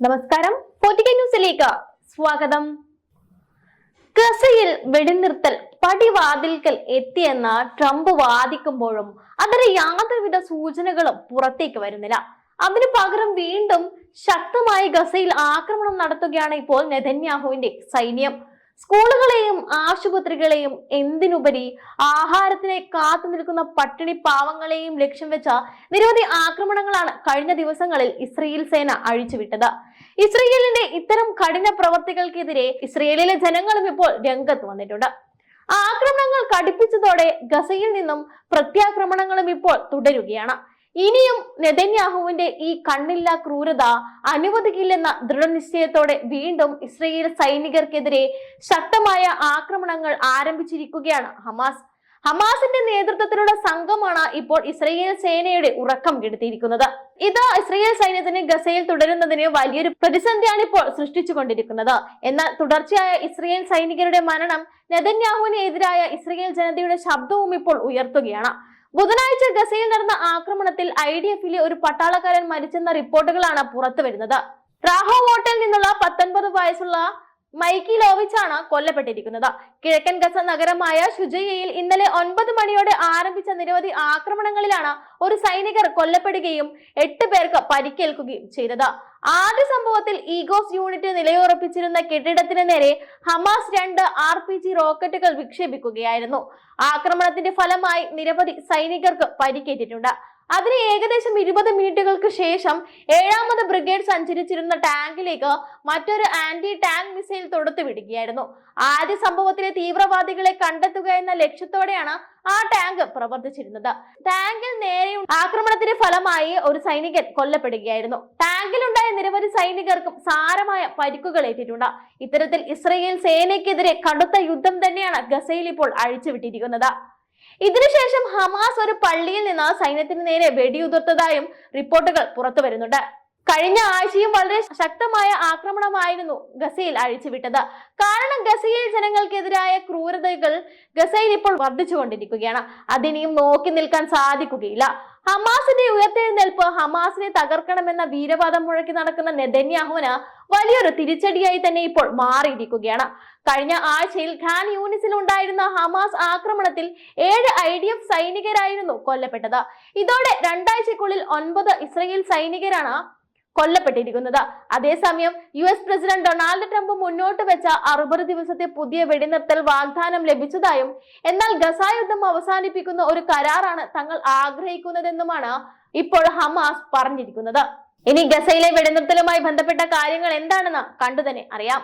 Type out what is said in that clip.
നമസ്കാരം. പോറ്റിക്കൻ ന്യൂസിലേക്ക് സ്വാഗതം. ഗസയിൽ വെടിനിർത്തൽ പടിവാതിൽക്കൽ എത്തിയെന്ന് ട്രംപ് വാദിക്കുമ്പോഴും അതിന് യാതൊരുവിധ സൂചനകളും പുറത്തേക്ക് വരുന്നില്ല. അതിനു പകരം വീണ്ടും ശക്തമായി ഗസയിൽ ആക്രമണം നടത്തുകയാണ് ഇപ്പോൾ നെതന്യാഹുവിന്റെ സൈന്യം. സ്കൂളുകളെയും ആശുപത്രികളെയും എന്തിനുപരി ആഹാരത്തിനെ കാത്തു നിൽക്കുന്ന പട്ടിണി പാവങ്ങളെയും ലക്ഷ്യം വെച്ച നിരവധി ആക്രമണങ്ങളാണ് കഴിഞ്ഞ ദിവസങ്ങളിൽ ഇസ്രയേൽ സേന അഴിച്ചുവിട്ടത്. ഇസ്രയേലിന്റെ ഇത്തരം കഠിന പ്രവർത്തികൾക്കെതിരെ ഇസ്രയേലിലെ ജനങ്ങളും ഇപ്പോൾ രംഗത്ത് വന്നിട്ടുണ്ട്. ആക്രമണങ്ങൾ കടുപ്പിച്ചതോടെ ഗസയിൽ നിന്നും പ്രത്യാക്രമണങ്ങളും ഇപ്പോൾ തുടരുകയാണ്. ഇനിയും നെതന്യാഹുവിന്റെ ഈ കണ്ണില്ലാ ക്രൂരത അനുവദിക്കില്ലെന്ന ദൃഢനിശ്ചയത്തോടെ വീണ്ടും ഇസ്രയേൽ സൈനികർക്കെതിരെ ശക്തമായ ആക്രമണങ്ങൾ ആരംഭിച്ചിരിക്കുകയാണ് ഹമാസ്. ഹമാസിന്റെ നേതൃത്വത്തിലുള്ള സംഘമാണ് ഇപ്പോൾ ഇസ്രയേൽ സേനയുടെ ഉറക്കം കെടുത്തിയിരിക്കുന്നത്. ഇത് ഇസ്രയേൽ സൈന്യത്തിന് ഗസയിൽ തുടരുന്നതിന് വലിയൊരു പ്രതിസന്ധിയാണ് ഇപ്പോൾ സൃഷ്ടിച്ചുകൊണ്ടിരിക്കുന്നത്. എന്നാൽ തുടർച്ചയായ ഇസ്രയേൽ സൈനികരുടെ മരണം നെതന്യാഹുവിന് എതിരായ ഇസ്രയേൽ ജനതയുടെ ശബ്ദവും ഇപ്പോൾ ഉയർത്തുകയാണ്. ബുധനാഴ്ച ഗസയിൽ നടന്ന ആക്രമണത്തിൽ ഐ ഡി എഫിലെ ഒരു പട്ടാളക്കാരൻ മരിച്ചെന്ന റിപ്പോർട്ടുകളാണ് പുറത്തു വരുന്നത് റാഹോവോട്ടിൽ നിന്നുള്ള പത്തൊൻപത് വയസ്സുള്ള മൈക്കി ലോവിച്ചാണ് കൊല്ലപ്പെട്ടിരിക്കുന്നത്. കിഴക്കൻ ഗസ നഗരമായ ഷുജയയിൽ ഇന്നലെ ഒൻപത് മണിയോടെ ആരംഭിച്ച നിരവധി ആക്രമണങ്ങളിലാണ് ഒരു സൈനികർ കൊല്ലപ്പെടുകയും എട്ട് പേർക്ക് പരിക്കേൽക്കുകയും ചെയ്തത്. ആദ്യ സംഭവത്തിൽ ഈഗോസ് യൂണിറ്റ് നിലയുറപ്പിച്ചിരുന്ന കെട്ടിടത്തിന് നേരെ ഹമാസ് രണ്ട് ആർ പി ജി റോക്കറ്റുകൾ വിക്ഷേപിക്കുകയായിരുന്നു. ആക്രമണത്തിന്റെ ഫലമായി നിരവധി സൈനികർക്ക് പരിക്കേറ്റിട്ടുണ്ട്. അതിന് ഏകദേശം ഇരുപത് മിനിറ്റുകൾക്ക് ശേഷം ഏഴാമത് ബ്രിഗേഡ് സഞ്ചരിച്ചിരുന്ന ടാങ്കിലേക്ക് മറ്റൊരു ആന്റി ടാങ്ക് മിസൈൽ തൊടുത്തു വിടുകയായിരുന്നു. ആദ്യ സംഭവത്തിലെ തീവ്രവാദികളെ കണ്ടെത്തുക എന്ന ലക്ഷ്യത്തോടെയാണ് ആ ടാങ്ക് പ്രവർത്തിച്ചിരുന്നത്. ടാങ്കിൽ നേരെ ആക്രമണത്തിന്റെ ഫലമായി ഒരു സൈനികൻ കൊല്ലപ്പെടുകയായിരുന്നു. ടാങ്കിലുണ്ടായ നിരവധി സൈനികർക്കും സാരമായ പരിക്കുകൾ ഏറ്റിട്ടുണ്ട്. ഇത്തരത്തിൽ ഇസ്രയേൽ സേനയ്ക്കെതിരെ കടുത്ത യുദ്ധം തന്നെയാണ് ഗസയിൽ ഇപ്പോൾ അഴിച്ചുവിട്ടിരിക്കുന്നത്. ഇതിനുശേഷം ഹമാസ് ഒരു പള്ളിയിൽ നിന്ന് സൈന്യത്തിന് നേരെ വെടിയുതിർത്തതായും റിപ്പോർട്ടുകൾ പുറത്തു വരുന്നുണ്ട് കഴിഞ്ഞ ആഴ്ചയും വളരെ ശക്തമായ ആക്രമണമായിരുന്നു ഗസയിൽ അഴിച്ചുവിട്ടത്. കാരണം ഗസയിൽ ജനങ്ങൾക്കെതിരായ ക്രൂരതകൾ ഗസയിൽ ഇപ്പോൾ വർദ്ധിച്ചുകൊണ്ടിരിക്കുകയാണ്. അതിനെയും നോക്കി നിൽക്കാൻ സാധിക്കുകയില്ല. ഹമാസിന്റെ ഉയർത്തെഴുന്നേൽപ്പ് ഹമാസിനെ തകർക്കണമെന്ന വീരവാദം മുഴക്കി നടക്കുന്ന നെതന്യാഹുവിന് വലിയൊരു തിരിച്ചടിയായി തന്നെ ഇപ്പോൾ മാറിയിരിക്കുകയാണ്. കഴിഞ്ഞ ആഴ്ചയിൽ ഖാൻ യൂണിസിൽ ഉണ്ടായിരുന്ന ഹമാസ് ആക്രമണത്തിൽ ഏഴ് ഐ ഡി എഫ് സൈനികരായിരുന്നു കൊല്ലപ്പെട്ടത്. ഇതോടെ രണ്ടാഴ്ചക്കുള്ളിൽ ഒൻപത് ഇസ്രയേൽ സൈനികരാണ് കൊല്ലപ്പെട്ടിരിക്കുന്നത്. അതേസമയം U S president Donald Trump മുന്നോട്ട് വെച്ച അറുപത് ദിവസത്തെ പുതിയ വെടിനിർത്തൽ വാഗ്ദാനം ലഭിച്ചതായും എന്നാൽ ഗസ യുദ്ധം അവസാനിപ്പിക്കുന്ന ഒരു കരാറാണ് തങ്ങൾ ആഗ്രഹിക്കുന്നതെന്നുമാണ് ഇപ്പോൾ ഹമാസ് പറഞ്ഞിരിക്കുന്നത്. ഇനി ഗസയിലെ വെടിനിർത്തലുമായി ബന്ധപ്പെട്ട കാര്യങ്ങൾ എന്താണെന്ന് കണ്ടുതന്നെ അറിയാം.